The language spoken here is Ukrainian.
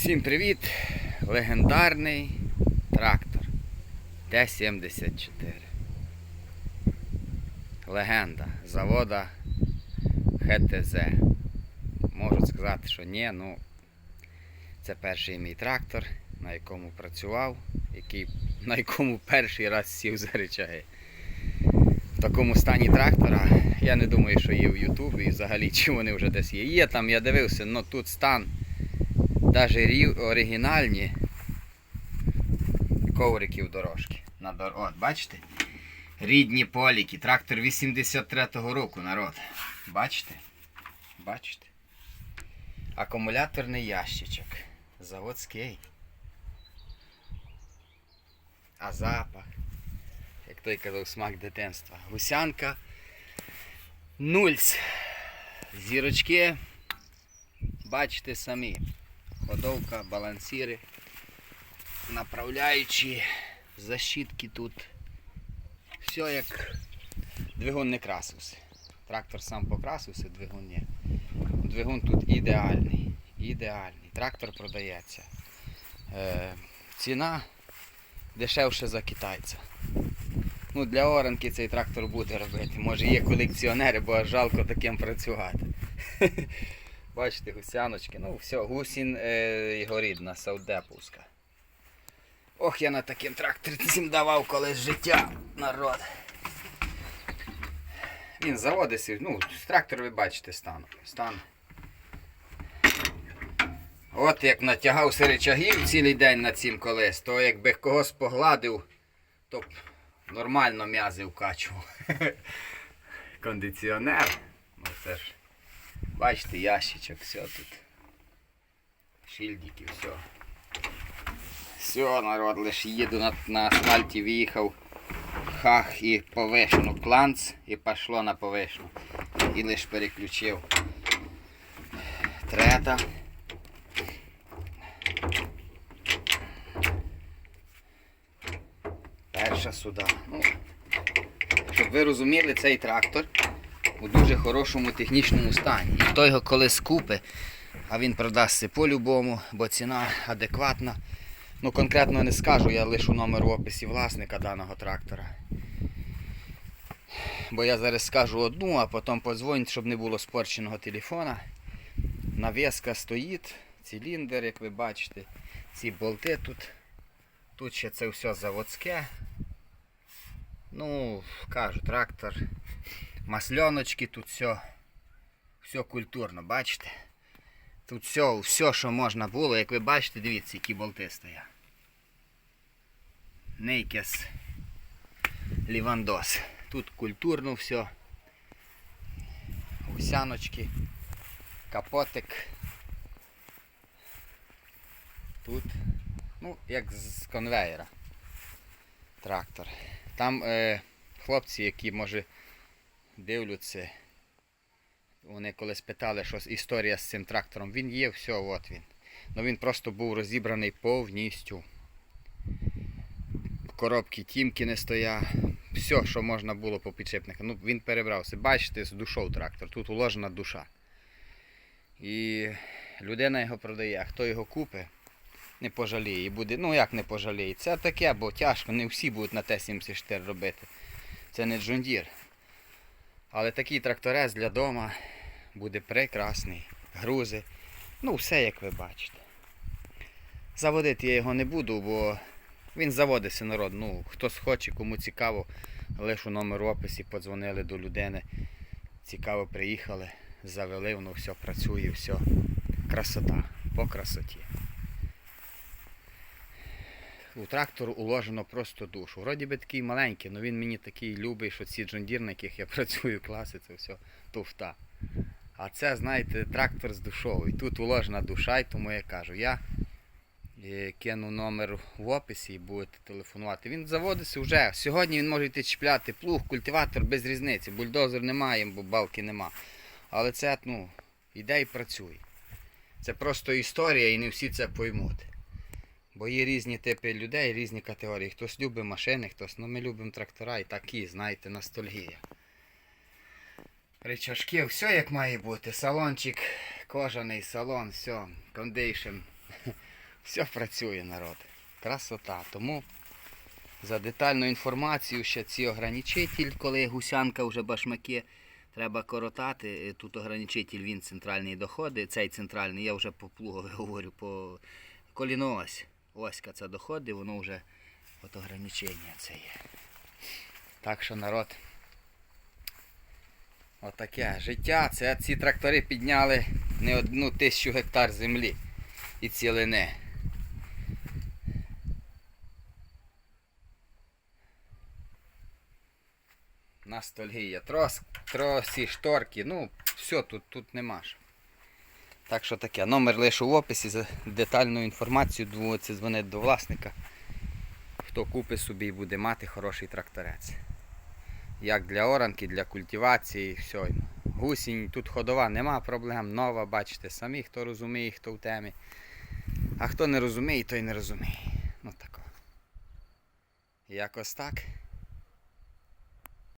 Всім привіт! Легендарний трактор Т-74. Легенда завода ХТЗ. Можу сказати, що ні, ну це перший мій трактор, на якому працював, який, на якому перший раз сів за речаги. В такому стані трактора я не думаю, що є в Ютубі і взагалі чи вони вже десь є. Є там, я дивився, але тут стан навіть оригінальні ковриків дорожки. На дор... От, бачите? Рідні поліки. Трактор 83-го року, народ. Бачите? Бачите? Акумуляторний ящичок. Заводський. А запах. Як той казав, смак дитинства. Гусянка. Нульц. Зірочки. Бачите самі ходовка, балансіри, направляючі, защитки тут. Все як двигун не красився. Трактор сам покрасився, двигун ні. Двигун тут ідеальний. Ідеальний. Трактор продається. Е, ціна дешевше за китайця. Ну, для оранки цей трактор буде робити. Може є колекціонери, бо жалко таким працювати. Бачите, гусяночки. Ну, все, гусін е, його рідна, саудеповська. Ох, я на таким тракторі цим давав колись життя, народ. Він заводиться, ну, трактор ви бачите стан. стан. От як натягав речагів цілий день на цім колес, то якби когось погладив, то б нормально м'язи вкачував. Кондиціонер. Ну це ж. Бачите, ящичок, все тут. Шильдики, все. Все, народ, лише їду на, на асфальті, виїхав. Хах і повишну кланц і пішло на повишну. І лише переключив. Трета. Перша сюди. Ну, щоб ви розуміли, цей трактор у дуже хорошому технічному стані. І хто його колись купить, а він продасться по-любому, бо ціна адекватна. Ну конкретно не скажу, я лишу номер в описі власника даного трактора. Бо я зараз скажу одну, а потім подзвонять, щоб не було спорченого телефона. Навіска стоїть, циліндр, як ви бачите, ці болти тут. Тут ще це все заводське. Ну, кажу, трактор масляночки, тут все, все культурно, бачите? Тут все, все, що можна було, як ви бачите, дивіться, які болти стоять. Нейкес Лівандос. Тут культурно все. Гусяночки, капотик. Тут, ну, як з конвейера. Трактор. Там е, хлопці, які може дивляться. Вони колись питали, що історія з цим трактором. Він є, все, от він. Ну він просто був розібраний повністю. Коробки тімки не стоя. Все, що можна було по підшипникам. Ну, він перебрався. Бачите, з душою трактор. Тут уложена душа. І людина його продає, а хто його купить, не пожаліє. І буде, ну як не пожаліє. Це таке, бо тяжко, не всі будуть на Т-74 робити. Це не джундір. Але такий тракторець для дома буде прекрасний. Грузи. Ну, все як ви бачите. Заводити я його не буду, бо він заводиться народ. Ну, хтось хоче, кому цікаво, лишу номер в описі, подзвонили до людини. Цікаво приїхали, завели, воно все працює, все. Красота. По красоті. У трактору уложено просто душу. Вроді би такий маленький, але він мені такий любий, що ці джондір, на яких я працюю, класи, це все туфта. А це, знаєте, трактор з душою. Тут уложена душа, і тому я кажу, я е, кину номер в описі і будете телефонувати. Він заводиться вже. Сьогодні він може йти чіпляти плуг, культиватор без різниці. Бульдозер немає, бо балки нема. Але це, ну, іде і працює. Це просто історія і не всі це поймуть. Бо є різні типи людей, різні категорії. Хтось любить машини, хтось, ну ми любимо трактора і такі, знаєте, ностальгія. Речашки, все як має бути. Салончик, кожаний салон, все, кондейшн. Все працює, народ. Красота. Тому за детальну інформацію ще ці ограничитель, коли гусянка вже башмаки, треба коротати. Е, Тут ограничитель він центральний доходить. Цей центральний, я вже по плугові говорю, по коліно ось. Оська це доходить, воно вже от ограничення це є. Так що народ. Отаке життя. Це ці трактори підняли не одну тисячу гектар землі і цілини. Ностальгія. Трос, тросі, шторки, ну, все тут, тут нема. що. Так що таке. Номер лише в описі за детальну інформацію. Доводиться дзвонити до власника. Хто купить собі і буде мати хороший тракторець. Як для оранки, для культивації, все. Гусінь, тут ходова, нема проблем, нова, бачите, самі, хто розуміє, хто в темі. А хто не розуміє, той не розуміє. Ну тако. Якось так.